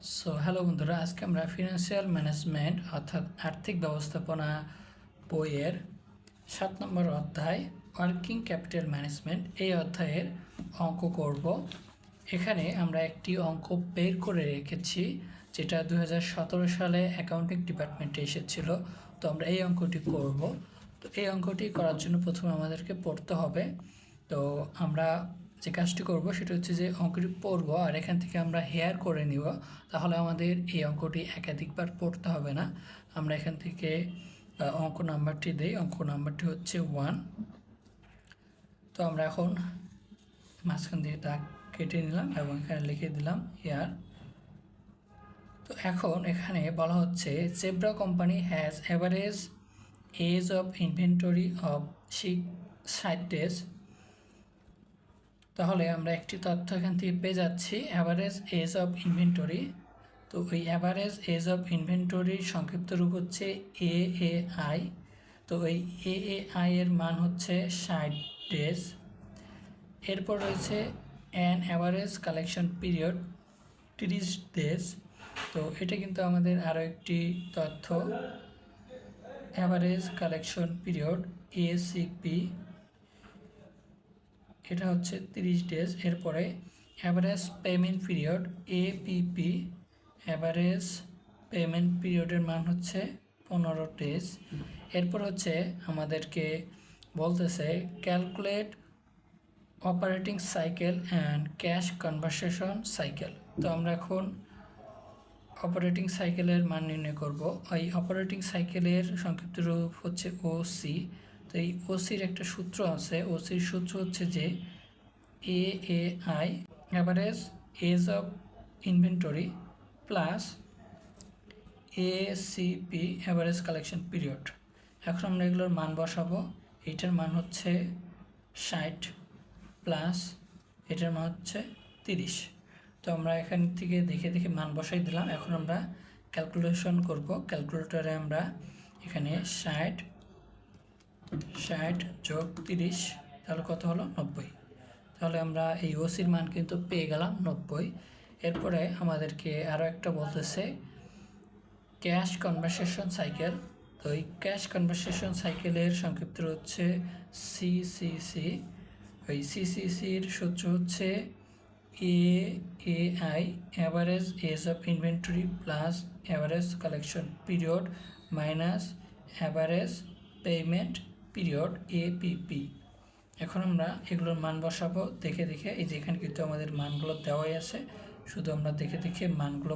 So hello বন্ধুরা, আজকে আমরা ফিনান্সিয়াল ম্যানেজমেন্ট অর্থাৎ আর্থিক ব্যবস্থাপনা বইয়ের সাত নম্বর অধ্যায় ওয়ার্কিং ক্যাপিটাল ম্যানেজমেন্ট এই অধ্যায়ের অঙ্ক করব। এখানে আমরা একটি অঙ্ক বের করে রেখেছি, যেটা দু হাজার সতেরো সালে অ্যাকাউন্টিং ডিপার্টমেন্টে এসেছিল। তো আমরা এই অঙ্কটি করব। তো এই অঙ্কটি করার জন্য প্রথমে আমাদেরকে পড়তে হবে। তো আমরা যে কাজটি করব সেটা হচ্ছে যে অঙ্কটি পড়ব আর এখান থেকে আমরা হেয়ার করে নিব। তাহলে আমাদের এই অঙ্কটি একাধিকবার পড়তে হবে না। আমরা এখান থেকে অঙ্ক নাম্বারটি দেই। অঙ্ক নাম্বারটি হচ্ছে ওয়ান। তো আমরা এখন মাঝখান দিয়ে দাগ কেটে নিলাম এবং এখানে লিখে দিলাম হেয়ার। তো এখন এখানে বলা হচ্ছে zebra company has average age of inventory of six ষাট ডেজ তাহলে আমরা একটি তথ্য এখান থেকে পেয়ে যাচ্ছি অ্যাভারেজ এজ অফ ইনভেন্টরি তো ওই অ্যাভারেজ এজ অফ ইনভেন্টরির সংক্ষিপ্ত রূপ হচ্ছে এ এ আই তো ওই এ এ আই এর মান হচ্ছে ষাট ডেজ এরপর রয়েছে অ্যান অ্যাভারেজ কালেকশন পিরিয়ড তিরিশ ডেজ তো এটা কিন্তু আমাদের আরও একটি তথ্য। অ্যাভারেজ কালেকশন পিরিয়ড এসিপি এটা হচ্ছে তিরিশ ডেজ এরপরে average payment period APP average payment পিরিয়ডের মান হচ্ছে পনেরো ডেজ এরপর হচ্ছে আমাদেরকে বলতেছে calculate operating cycle and cash conversation cycle তো আমরা এখন অপারেটিং সাইকেলের মান নির্ণয় করব। এই অপারেটিং সাইকেলের সংক্ষিপ্ত রূপ হচ্ছে ওসি তো এই ওসির একটা সূত্র আছে। ওসির সূত্র হচ্ছে যে A A I average age of inventory plus A CP average collection period এখন আমরা এগুলোর মান বসাবো। এইটার মান হচ্ছে ষাট প্লাস এটার মান হচ্ছে তিরিশ। তো আমরা এখান থেকে দেখে দেখে মান বসাই দিলাম। এখন আমরা ক্যালকুলেশন করব। ক্যালকুলেটরে আমরা এখানে ষাট ষাট যোগ তিরিশ, তাহলে কত হলো? নব্বই। তাহলে আমরা এই ওসির মান কিন্তু পেয়ে গেলাম নব্বই। এরপরে আমাদেরকে আরও একটা বলতেছে ক্যাশ কনভারসেশন সাইকেল তো এই ক্যাশ কনভারসেশন সাইকেলের সংক্ষিপ্ত হচ্ছে সিসিসি ওই সিসিসির সূত্র হচ্ছে A A I average age of inventory plus average collection period minus average payment period A P P. এখন আমরা এগুলোর মান বসাবো, দেখে দেখে। এই যে এখানে কিন্তু আমাদের মানগুলো দেওয়াই আছে। শুধু আমরা দেখে দেখে মানগুলো